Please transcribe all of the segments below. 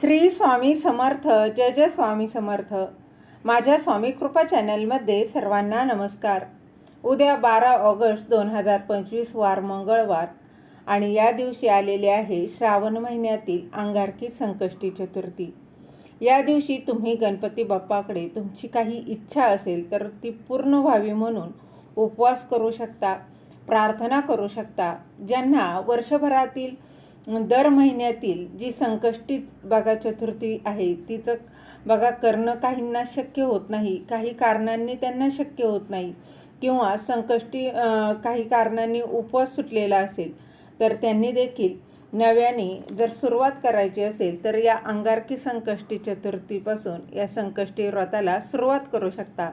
श्री स्वामी समर्थ जय जय स्वामी समर्थ. माझ्या स्वामी कृपा चॅनलमध्ये सर्वांना नमस्कार. उद्या बारा ऑगस्ट दोन हजार पंचवीस वार मंगळवार आणि या दिवशी आलेले आहे श्रावण महिन्यातील अंगारकी संकष्टी चतुर्थी. या दिवशी तुम्ही गणपती बाप्पाकडे तुमची काही इच्छा असेल तर ती पूर्ण व्हावी म्हणून उपवास करू शकता प्रार्थना करू शकता ज्यांना वर्षभरातील दर महिन्यातील जी संकष्टी बघा चतुर्थी आहे तिचं बघा करणं काहींना शक्य होत नाही काही कारणांनी त्यांना शक्य होत नाही. किंवा संकष्टी काही कारणांनी उपवास सुटलेला असेल तर त्यांनी देखील नव्याने जर सुरुवात करायची असेल तर या अंगारकी संकष्टी चतुर्थीपासून या संकष्टी व्रताला सुरुवात करू शकता.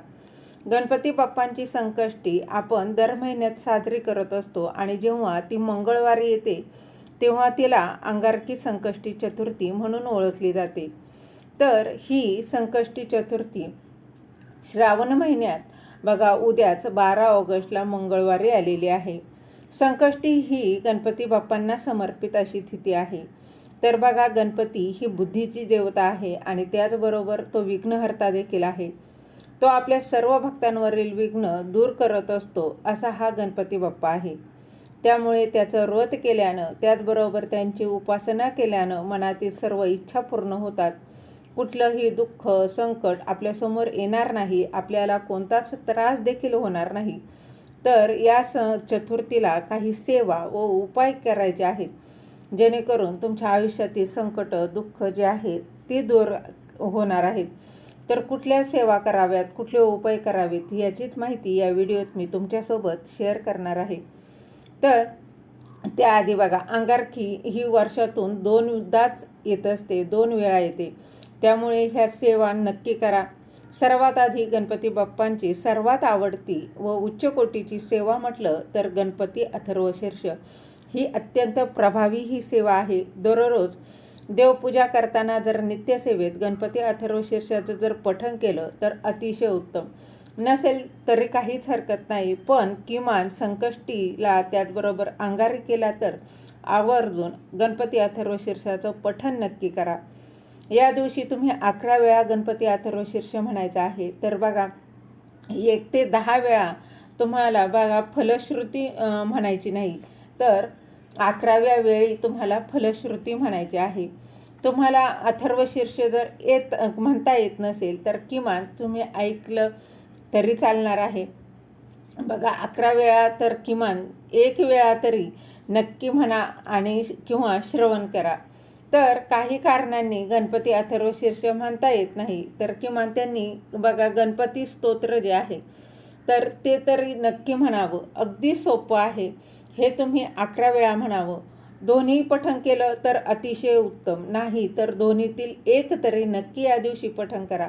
गणपती बाप्पांची संकष्टी आपण दर महिन्यात साजरी करत असतो आणि जेव्हा ती मंगळवारी येते तेव्हा तिला अंगारकी संकष्टी चतुर्थी म्हणून ओळखली जाते. तर ही संकष्टी चतुर्थी श्रावण महिन्यात बघा उद्याच बारा ऑगस्टला मंगळवारी आलेली आहे. संकष्टी ही गणपती बाप्पांना समर्पित अशी तिथी आहे. तर बघा गणपती ही बुद्धीची देवता आहे आणि त्याचबरोबर तो विघ्नहर्ता देखील आहे. तो आपल्या सर्व भक्तांवरील विघ्न दूर करत असतो असा हा गणपती बाप्पा आहे. त्यामुळे त्याचं व्रत केल्यानं त्याचबरोबर त्यांची उपासना केल्यानं मनातील सर्व इच्छा पूर्ण होतात. कुठलंही दुःख संकट आपल्यासमोर येणार नाही आपल्याला कोणताच त्रास देखील होणार नाही. तर या स चतुर्थीला काही सेवा व उपाय करायचे आहेत. जेणेकरून तुमच्या आयुष्यातील संकट दुःख जे आहेत ते दूर होणार आहेत. तर कुठल्या सेवा कराव्यात कुठले उपाय करावेत याचीच माहिती या व्हिडिओत मी तुमच्यासोबत शेअर करणार आहे. तर त्याआधी बघा अंगारकी ही वर्षातून दोनदाच येत असते दोन वेळा येते. त्यामुळे ह्या सेवा नक्की करा. सर्वात आधी गणपती बाप्पांची सर्वात आवडती व उच्च कोटीची सेवा म्हटलं तर गणपती अथर्वशीर्ष ही अत्यंत प्रभावी ही सेवा आहे. दररोज देवपूजा करताना जर नित्यसेवेत गणपती अथर्वशीर्षाचं जर पठण केलं तर अतिशय उत्तम. नसेल तरी काहीच हरकत नाही. पण किमान संकष्टीला त्याचबरोबर अंगारी केला तर आवर्जून गणपती अथर्वशीर्षाचं पठण नक्की करा. या दिवशी तुम्ही अकरा वेळा गणपती अथर्वशीर्ष म्हणायचं आहे. तर बघा एक ते दहा वेळा तुम्हाला बघा फलश्रुती म्हणायची नाही. तर अकराव्या वेळी तुम्हाला फलश्रुती म्हणायची आहे. तुम्हाला अथर्वशीर्ष जर येत म्हणता येत नसेल तर किमान तुम्ही ऐकलं तरी चालणार आहे. बघा अकरा वेळा तर किमान एक वेळा तरी नक्की म्हणा आणि किंवा श्रवण करा. तर काही कारणांनी गणपती अथर्वशीर्ष म्हणता येत नाही. तर किमान त्यांनी बघा गणपती स्तोत्र जे आहे तर ते तरी नक्की म्हणावं. अगदी सोपं आहे. हे तुम्ही अकरा वेळा म्हणावं. दोन्ही पठण केलं तर अतिशय उत्तम. नाही तर दोन्हीतील एक तरी नक्की या दिवशी पठण करा.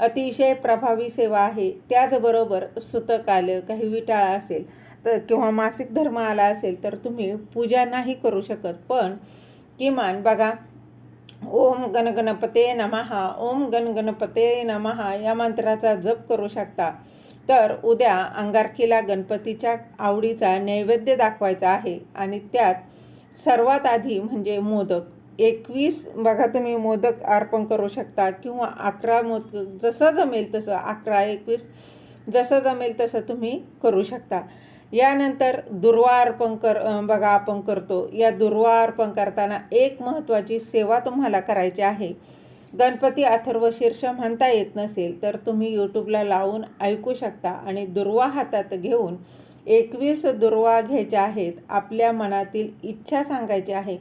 अतिशय प्रभावी सेवा आहे. त्याचबरोबर सुतक आलं काही विटाळा असेल तर किंवा मासिक धर्म आला असेल तर तुम्ही पूजा नाही करू शकत. पण किमान बघा ओम गणगणपते नमहा ओम गणगणपते नमहा या मंत्राचा जप करू शकता. तर उद्या अंगारकीला गणपतीच्या आवडीचा नैवेद्य दाखवायचा आहे आणि त्यात सर्वात आधी म्हणजे मोदक एकवीस बघा तुम्ही मोदक अर्पण करू शकता किंवा अकरा मोदक जसं जमेल तसं अकरा एकवीस जसं जमेल तसं तुम्ही करू शकता. यानंतर दुर्वा अर्पण कर बघा आपण करतो. या दुर्वा अर्पण करताना एक महत्त्वाची सेवा तुम्हाला करायची आहे. गणपती अथर्वशीर्ष म्हणता येत नसेल तर तुम्ही यूट्यूबला लावून ऐकू शकता आणि दुर्वा हातात घेऊन एकवीस दुर्वा घ्यायच्या आहेत आपल्या मनातील इच्छा सांगायची आहे.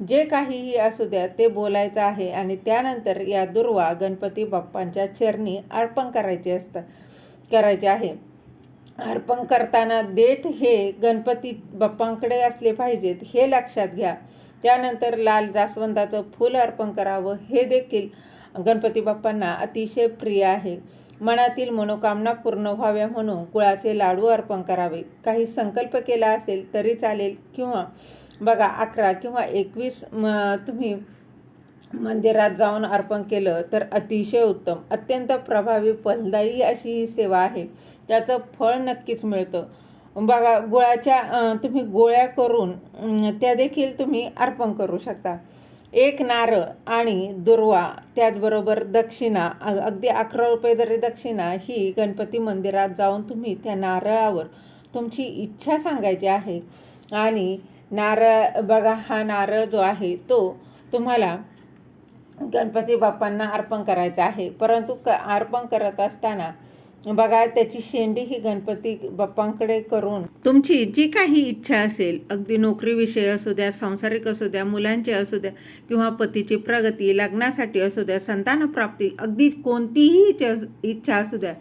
जे काहीही असू द्या ते बोलायचं आहे आणि त्यानंतर या दुर्वा गणपती बाप्पांच्या चरणी अर्पण करायचे असतात करायचे आहे. अर्पण करताना देठ हे गणपती बाप्पांकडे असले पाहिजेत हे लक्षात घ्या. त्यानंतर लाल जास्वंदाचं फूल अर्पण करावं हे देखील गणपती बाप्पांना अतिशय प्रिय आहे. मनातील मनोकामना पूर्ण व्हाव्या म्हणून गुळाचे लाडू अर्पण करावे. काही संकल्प केला असेल तरी चालेल किंवा बघा अकरा किंवा एकवीस म तुम्ही मंदिरात जाऊन अर्पण केलं तर अतिशय उत्तम. अत्यंत प्रभावी फलदायी अशी ही सेवा आहे. त्याचं फळ नक्कीच मिळतं. बघा गुळाच्या तुम्ही गोळ्या करून त्या देखील तुम्ही अर्पण करू शकता. एक नारळ आणि दुर्वा त्याचबरोबर दक्षिणा अगदी अकरा रुपये जरी दक्षिणा ही गणपती मंदिरात जाऊन तुम्ही त्या नारळावर तुमची इच्छा सांगायची आहे आणि नारळ बघा हा नारळ जो आहे तो तुम्हाला गणपती बाप्पांना अर्पण करायचा आहे. परंतु क अर्पण करत असताना बघा त्याची शेंडी ही गणपती बाप्पांकडे करून तुमची जी काही इच्छा असेल अगदी नोकरीविषयी असू द्या सांसारिक असू द्या मुलांची असू द्या किंवा पतीची प्रगती लग्नासाठी असू द्या संतानप्राप्ती अगदी कोणतीही इच्छा इच्छा असू द्या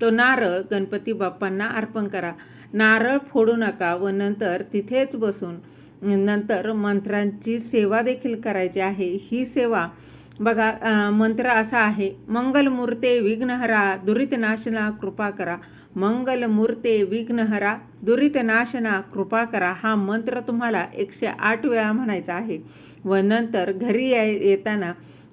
तो नारळ गणपती बाप्पांना अर्पण करा. नारळ फोडू नका व नंतर तिथेच बसून नंतर मंत्रांची सेवा देखील करायची आहे. ही सेवा बघा मंत्र असा आहे मंगलमूर्ते विघ्नहरा दुरितनाशना कृपा करा. मंगलमूर्ते विघ्नहरा दुरितनाशना कृपा करा. हा मंत्र तुम्हाला एकशे आठ वेळा म्हणायचा आहे. व नंतर घरी याय येताना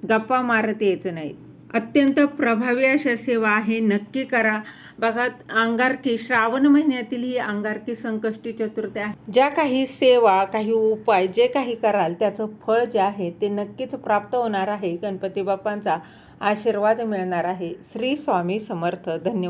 गप्पा मारत यायचं नाही. अत्यंत प्रभावी अशा सेवा आहे. नक्की करा. बघा अंगारकी श्रावण महिन्यातील ही अंगारकी संकष्टी चतुर्थी आहे. ज्या काही सेवा काही उपाय जे काही कराल त्याचं फळ जे आहे ते नक्कीच प्राप्त होणार आहे. गणपती बाप्पांचा आशीर्वाद मिळणार आहे. श्री स्वामी समर्थ. धन्यवाद.